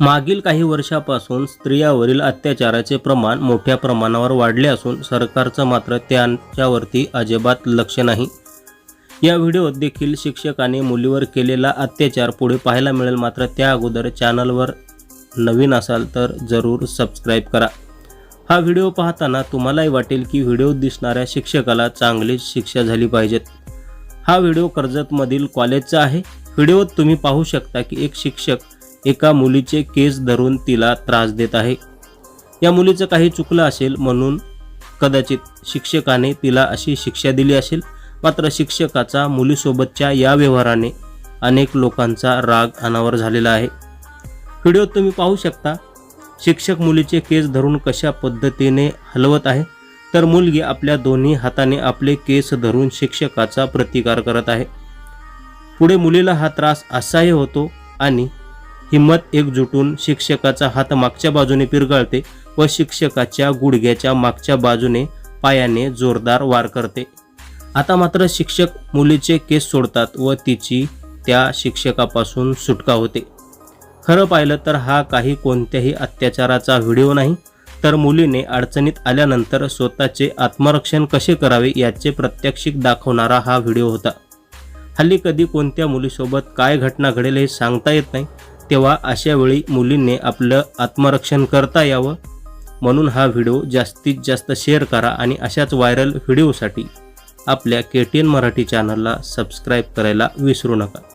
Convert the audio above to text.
मागील काही वर्षापासून स्त्रियावरील अत्याचाराचे प्रमाण मोठ्या प्रमाणावर वाढले असून सरकारचं मात्र त्यांच्यावरती अजिबात लक्ष नाही. या व्हिडिओत देखील शिक्षकाने मुलीवर केलेला अत्याचार पुढे पाहायला मिळेल. मात्र त्या अगोदर चॅनलवर नवीन असाल तर जरूर सबस्क्राईब करा. हा व्हिडिओ पाहताना तुम्हालाही वाटेल की व्हिडिओ दिसणाऱ्या शिक्षकाला चांगलीच शिक्षा झाली पाहिजेत. हा व्हिडिओ कर्जतमधील कॉलेजचा आहे. व्हिडिओत तुम्ही पाहू शकता की एक शिक्षक एका मुलीचे केस धरून तिला त्रास देत आहे. या मुलीचं काही चुकलं असेल म्हणून कदाचित शिक्षकाने तिला अशी शिक्षा दिली असेल. मात्र शिक्षकाचा मुलीसोबतच्या या व्यवहाराने अनेक लोकांचा राग अनावर झालेला आहे. व्हिडिओ तुम्ही पाहू शकता शिक्षक मुलीचे केस धरून कशा पद्धतीने हलवत आहे तर मुलगी आपल्या दोन्ही हाताने आपले केस धरून शिक्षकाचा प्रतिकार करत आहे. पुढे मुलीला हा त्रास असाही होतो आणि हिंमत एकजुटून शिक्षकाचा हात मागच्या बाजूने पिरगळते व शिक्षकाच्या गुडघ्याच्या मागच्या बाजूने पायाने जोरदार वार करते. आता मात्र शिक्षक मुलीचे केस सोडतात व तिची त्या शिक्षकापासून सुटका होते. खरं पाहिलं तर हा काही कोणत्याही अत्याचाराचा व्हिडिओ नाही तर मुलीने अडचणीत आल्यानंतर स्वतःचे आत्मरक्षण कसे करावे याचे प्रात्यक्षिक दाखवणारा हा व्हिडिओ होता. हल्ली कधी कोणत्या मुलीसोबत काय घटना घडेल हे सांगता येत नाही तेव्हा अशावेळी मुलींनी आपलं आत्मरक्षण करता यावं म्हणून हा व्हिडिओ जास्तीत जास्त शेअर करा आणि अशाच व्हायरल व्हिडिओसाठी आपल्या के टी एन मराठी चॅनलला सबस्क्राईब करायला विसरू नका.